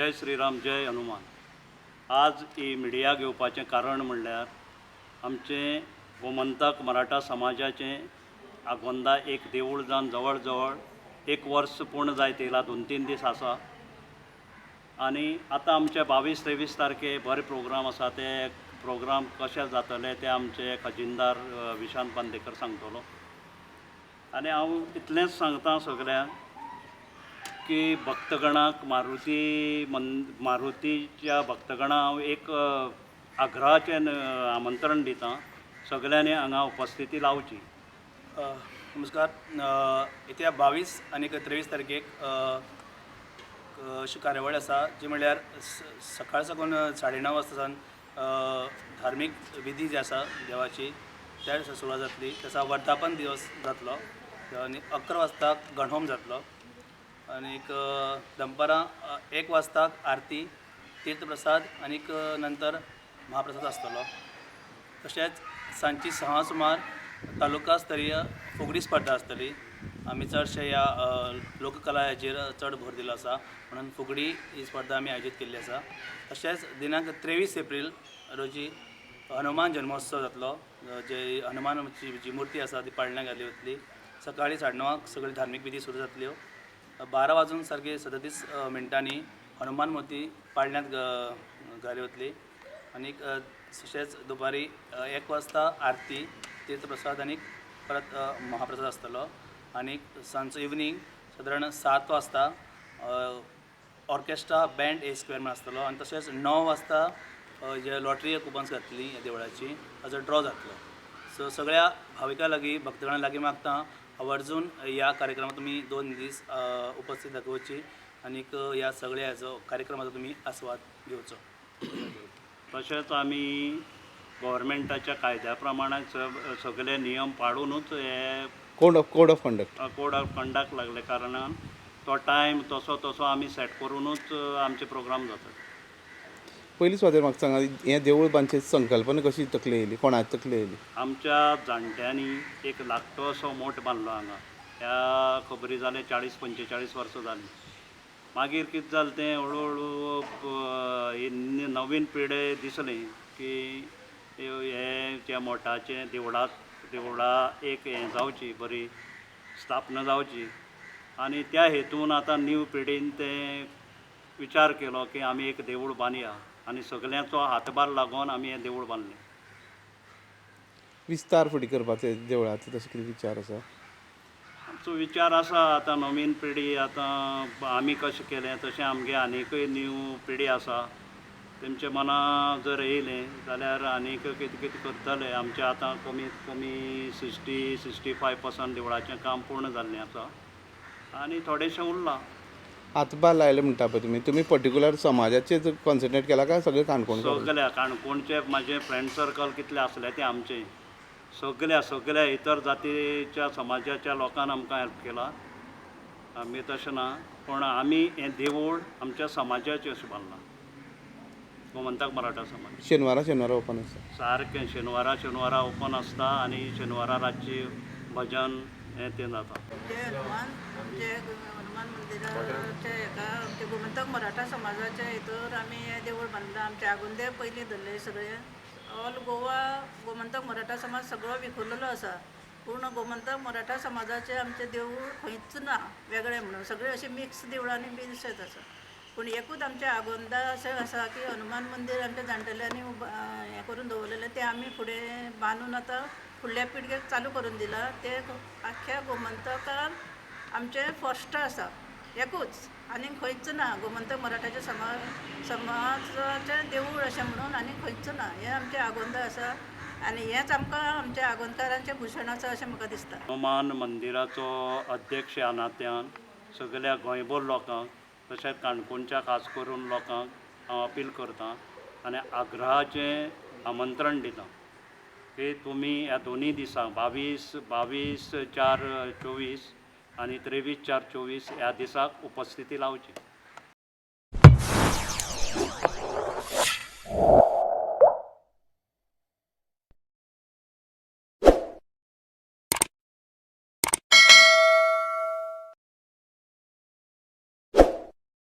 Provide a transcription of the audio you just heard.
जय श्रीराम जय हनुमान. आज ही मिडिया घेवपाचें कारण म्हणल्यार आमचें गोमंतक मराठा समाजाचें आगोंदा एक देवूळ जावन जवळ जवळ एक वर्स पूर्ण जायत येयला दोन तीन दीस आसा. आनी आतां आमचे बावीस तेवीस तारखे बरे प्रोग्राम आसा ते प्रोग्राम कशे जातले ते आमचे खजिनदार विशांत बांदेकर सांगतलो. आनी हांव इतलेंच सांगता सगल्यांक की भक्तगणाक मारुती मन मारुतीच्या भक्तगणां हांव एक आग्रहाचें आमंत्रण दितां सगल्यांनी हांगा उपस्थिती लावची. नमस्कार. येत्या बावीस आनी त्रेवीस तारखेक अशी कार्यावळ आसा जी म्हणल्यार स- सकाळ साकून साडे णव वाजता सावन धार्मीक विधी जी आसा देवाची त्या दिसा सुरवात जातली. तसा वर्धापन दिवस जातलो. आनी अकरा वाजता गणहोम जातलो. आनीक दनपारां एक वाजताक आरती तीर्थप्रसाद आनीक नंतर महाप्रसाद आसतलो तशेंच सांची सहा सुमार तालुका स्तरीय फुगडी स्पर्धा आसतली आमी चडशे ह्या लोककला हेचेर चड भर दिलो आसा म्हणून फुगडी ही स्पर्धा आमी आयोजीत केल्ली आसा तशेंच दिनांक त्रेवीस एप्रील रोजी हनुमान जन्मोत्सव जातलो. जे हनुमानची जी मुर्ती आसा ती पाळण्यात घातली वतली सकाळी साडेणवाक सगळी धार्मीक विधी सुरू जातल्यो. बारा वाजून सारखे सदतीस मिनटांनी हनुमान मूर्ती पाळण्यात ग- घाली वतली आनीक तशेंच दुपारी एक वाजता आरती तीर्थप्रसाद आणि परत महाप्रसाद आसतलो आणि सांजचो इवनींग सादारण सात वाजता ऑर्केस्ट्रा बँड ए स्क्वेअर म्हणून आसतलो आनी तशेंच णव वाजता जे लॉटरी कुपन्स घातली ह्या देवळाची ताजो ड्रॉ जातलो सो सगळ्या भाविकां लागीं भक्तगणां लागीं मागता आवर्जून ह्या कार्यक्रमात तुमी दोन दीस उपस्थित दाखोवची आनीक ह्या सगळ्या हेजो कार्यक्रमाचो तुमी आस्वाद घेवचो तशेंच आमी गव्हर्मेंटाच्या कायद्या प्रमाणे स- सगळे नियम पाळूनच हे code of code of conduct. Code of conduct लागले. कारणान तो टायम तसो तसो आमी सेट करूनच आमचे प्रोग्राम जातात. पयलीं सुवातेर म्हाका सांगा हें देवूळ बांदचे संकल्पना कशी तकली येयली कोणाची तकली येयली आमच्या जाणट्यांनी एक लाकटो असो मोठ बांदलो हांगा ह्या खबरी जाले चाळीस पंचेचाळीस वर्सां जालीं मागीर कितें जालें तें हळू हळू नवीन पिढे दिसली की हें त्या मोठाचें देवळात देवळा एक हें जावची बरी स्थापना जावची आनी त्या हेतून आतां न्यू पिढीन तें विचार केलो की आमी एक देवूळ बांदया आनी सगल्यांचो हातभार लागून आमी हें देवूळ बांदलें विस्तार फुडें करपाचे देवळाचो तशें कितें विचार आसा आमचो विचार आसा आतां नवीन पिढी आतां आमी कशें केलें तशें आमगे आनीकय न्यू पिढी आसा तेमचे मना जर येयलें जाल्यार आनीक कितें कितें करतले. आमचें आतां कमीत कमी सिक्स्टी सिक्स्टी फायव पर्संट देवळाचें काम पूर्ण जाल्लें आसा आनी थोडेंशें उरलां. हातभार लायले म्हणटा पळय तुमी तुमी पर्टिक्युलर समाजाचेर कॉन्सन्ट्रेट केला काय सगळे काणकोण सगल्या काणकोणचे म्हाजे फ्रेंड सर्कल कितले आसले ते आमचे. सगल्या सगल्या इतर जातीच्या समाजाच्या लोकांन आमकां हेल्प केला. आमी तशें ना पूण आमी हें देवूळ आमच्या समाजाचें अशें बांदलां गोमंतक मराठा समाज. शेनवारा शेनवारा ओपन आसा सारकें शेनवारा शेनवारा ओपन आसता आनी शेनवारा रातची भजन हें तें जाता हनुमान आमचे हनुमान मंदिराचे हेका आमचे गोमंतक मराठा समाजाच्या हितूर आमी हें देवूळ बांदलां आमचे आगोंदे पयलीं धरले सगळे ऑल गोवा गोमंतक मराठा समाज सगळो विखुरलेलो आसा पूर्ण गोमंतक मराठा समाजाचें आमचें देवूळ खंयच ना वेगळें म्हणून सगळें अशें मिक्स देवळांनी बी अशेंच आसा पूण एकूच आमचे आगोंदा अशें आसा की हनुमान मंदीर आमच्या जाणटेल्यांनी उब- हें करून दवरलेलें तें आमी फुडें बांदून आतां फुडल्या पिळगेक चालू करून दिला. ते आख्या गोमंतकान आमचे फर्स्ट आसा. एकूच. आनी खंयच ना गोमंतक मराठाचे समाज समाजाचें देवूळ अशें म्हणून आनी खंयच ना. हें आमचें आगोंद आसा. आनी हेंच आमकां आमच्या आगोंदकारांचें भुशण आसा अशें म्हाका दिसता. हनुमान मंदिराचो अध्यक्ष ह्या नात्यान सगळ्या गोंयभर लोकांक तशेंच काणकोणच्या खास करून लोकांक हांव अपील करतां आनी आग्रहाचें आमंत्रण दितां. हे तुमी ह्या दोनी दिसांक बावीस बावीस चार चोवीस आनी त्रेवीस चार चोवीस ह्या दिसाक उपस्थिती लावची.